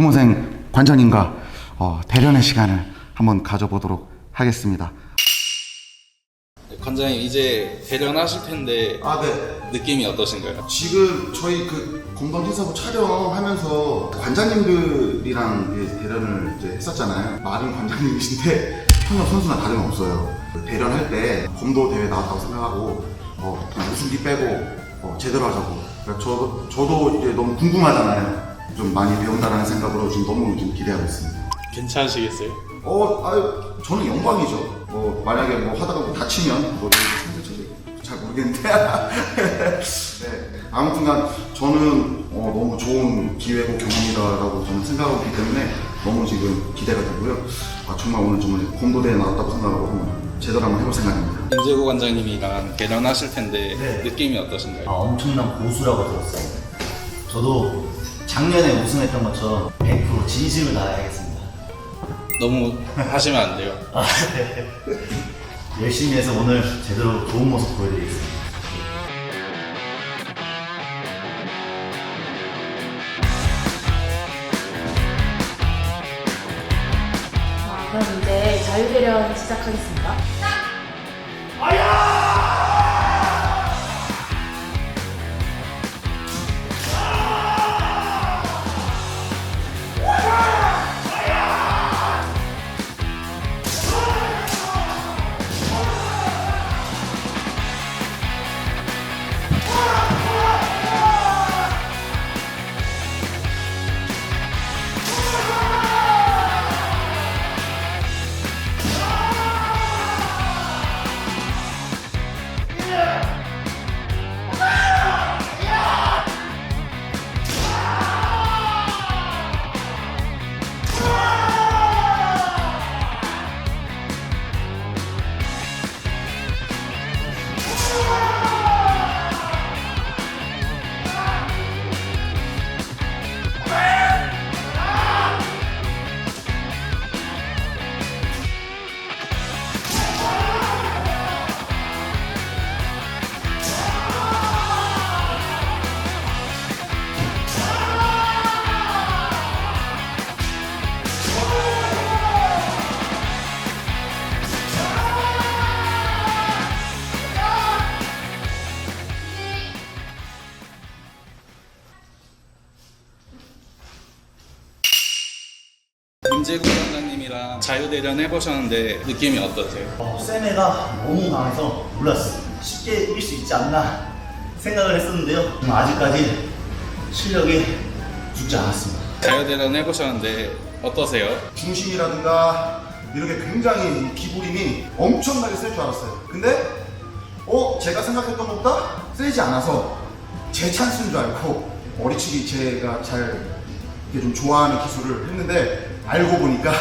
김호생 관장님과 어, 대련의 시간을 한번 가져보도록 하겠습니다. 관장님 이제 대련하실 텐데 아, 네. 느낌이 어떠신가요? 지금 저희 그 공동 행사부 촬영하면서 관장님들이랑 이제 대련을 이제 했었잖아요. 마른 관장님이신데 현역 선수나 다름없어요. 그 대련할 때 검도 대회 나왔다고 생각하고 어, 우승기 빼고 어, 제대로 하자고. 그러니까 저도 저도 이제 너무 궁금하잖아요. 좀 많이 배운다라는 생각으로 지금 너무 좀 기대하고 있습니다. 괜찮으시겠어요? 어, 아유, 저는 영광이죠. 뭐 만약에 뭐 하다가 뭐 다치면 뭐 상처 잘 모르겠는데. 네. 아무튼간 저는 어, 너무 좋은 기회고 경험이다라고 저는 생각하고 있기 때문에 너무 지금 기대가 되고요. 아, 정말 오늘 정말 공도대에 나왔다고 생각하고 한번 제대로 한번 해볼 생각입니다. 임재구 관장님이랑 대련하실 텐데 네. 느낌이 아, 어떠신가요? 엄청난 고수라고 들었어요. 저도 작년에 우승했던 것처럼 100% 진심을 다해야겠습니다. 너무 하시면 안 돼요. 아, 네. 열심히 해서 오늘 제대로 좋은 모습 보여드리겠습니다. 자, 그럼 이제 자유대련 시작하겠습니다. 임재구 관장님이랑 자유대련 해보셨는데 느낌이 어떠세요? 어, 쌤애가 너무 강해서 몰랐어요. 쉽게 이길 수 있지 않나 생각을 했었는데요. 음, 아직까지 실력이 죽지 않았습니다. 자유대련 해보셨는데 어떠세요? 중심이라든가 이런 게 굉장히 기부림이 엄청나게 셀 줄 알았어요. 근데 어 제가 생각했던 것보다 세지 않아서 제 찬스인 줄 알고 머리치기 제가 잘 이렇게 좀 좋아하는 기술을 했는데 알고 보니까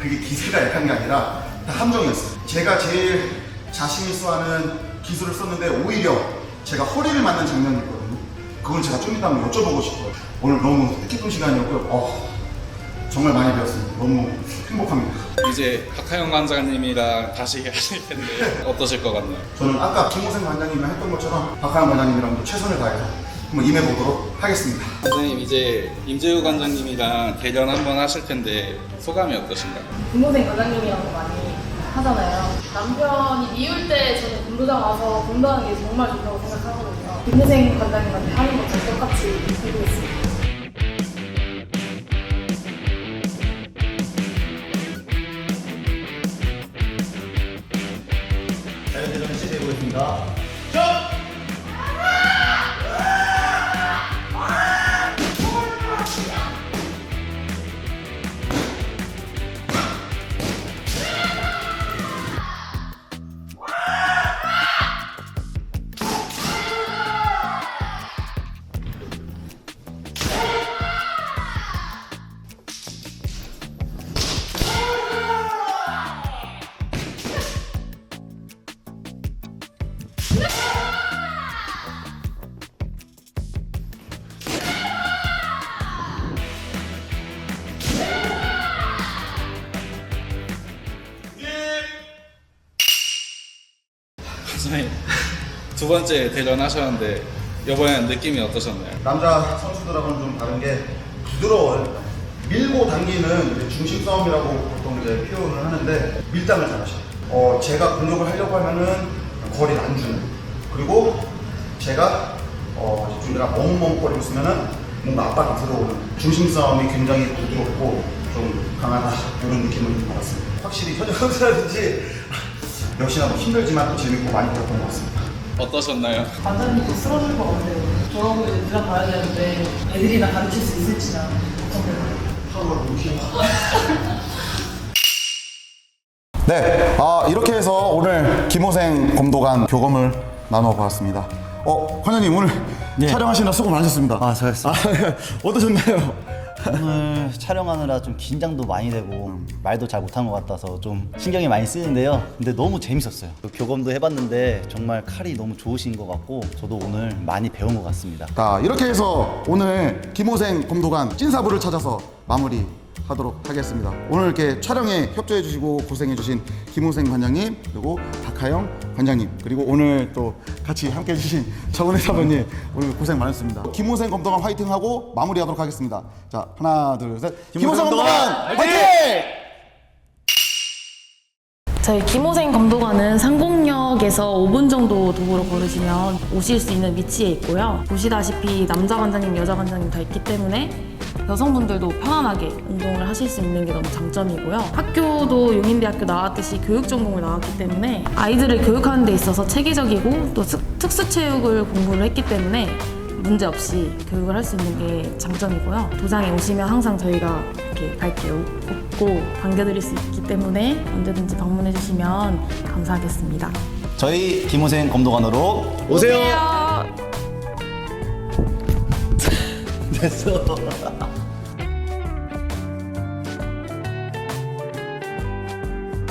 그게 기세가 약한 게 아니라 다 함정이었어요. 제가 제일 자신 있어 하는 기술을 썼는데 오히려 제가 허리를 맞는 장면이 있거든요. 그걸 제가 좀 이따 한번 여쭤보고 싶어요. 오늘 너무 뜻깊은 시간이었고요. 어, 정말 많이 배웠습니다. 너무 행복합니다. 이제 박하영 관장님이랑 다시 하실 텐데 어떠실 것 같나요? 저는 아까 김호생 관장님이랑 했던 것처럼 박하영 관장님이랑도 최선을 다해서 한번 임해보도록 하겠습니다. 선생님 이제 임재우 관장님이랑 대련 한번 하실 텐데 소감이 어떠신가요? 김호생 관장님이랑도 많이 하잖아요. 남편이 미울 때 저는 공도장 와서 공부하는 게 정말 좋다고 생각하거든요. 김호생 관장님한테 하는 것처럼 똑같이 해보겠습니다. 선생님 두 번째 대련 하셨는데 이번엔 느낌이 어떠셨나요? 남자 선수들하고는 좀 다른 게 부드러워요. 밀고 당기는 중심 싸움이라고 보통 이제 표현을 하는데 밀당을 잘하셔요. 어, 제가 공격을 하려고 하면은 거리를 안 주는. 그리고 제가 어, 좀 내가 멍멍거리고 있으면은 뭔가 압박이 들어오는 중심 싸움이 굉장히 부드럽고 좀 강하다 이런 느낌을 받았습니다. 확실히 현역 선수라든지 역시나 뭐 힘들지만 또 재밌고 많이 배웠던 것 같습니다. 어떠셨나요? 관장님도 쓰러질 것 같아요. 저하고 이제 들어가야 되는데 애들이나 가르칠 수 있을지나 걱정돼요. 네, 아, 이렇게 해서 오늘 김호생 검도관 교검을 나눠 보았습니다. 어, 관장님 오늘 네. 촬영하시느라 수고 많으셨습니다. 아, 잘했어. 아, 어떠셨나요? 오늘 촬영하느라 좀 긴장도 많이 되고 말도 잘 못한 것 같아서 좀 신경이 많이 쓰이는데요. 근데 너무 재밌었어요. 그 교검도 해봤는데 정말 칼이 너무 좋으신 것 같고 저도 오늘 많이 배운 것 같습니다. 자, 이렇게 해서 오늘 김호생 검도관 찐사부를 찾아서 마무리 하도록 하겠습니다. 오늘 이렇게 촬영에 협조해 주시고 고생해 주신 김호생 관장님 그리고 박하영 관장님 그리고 오늘 또 같이 함께 해 주신 정은혜 사모님 오늘 고생 많으셨습니다. 김호생 검도관 화이팅하고 마무리하도록 하겠습니다. 자, 하나, 둘, 셋. 김호생 검도관 화이팅! 저희 김호생 검도관은 상공역에서 5분 정도 도보로 걸으시면 오실 수 있는 위치에 있고요. 보시다시피 남자 관장님, 여자 관장님 다 있기 때문에 여성분들도 편안하게 운동을 하실 수 있는 게 너무 장점이고요. 학교도 용인대학교 나왔듯이 교육 전공을 나왔기 때문에 아이들을 교육하는 데 있어서 체계적이고 또 특- 특수체육을 공부를 했기 때문에 문제 없이 교육을 할 수 있는 게 장점이고요. 도장에 오시면 항상 저희가 이렇게 밝게 웃고 반겨드릴 수 있기 때문에 언제든지 방문해 주시면 감사하겠습니다. 저희 김호생 검도관으로 오세요. 됐어.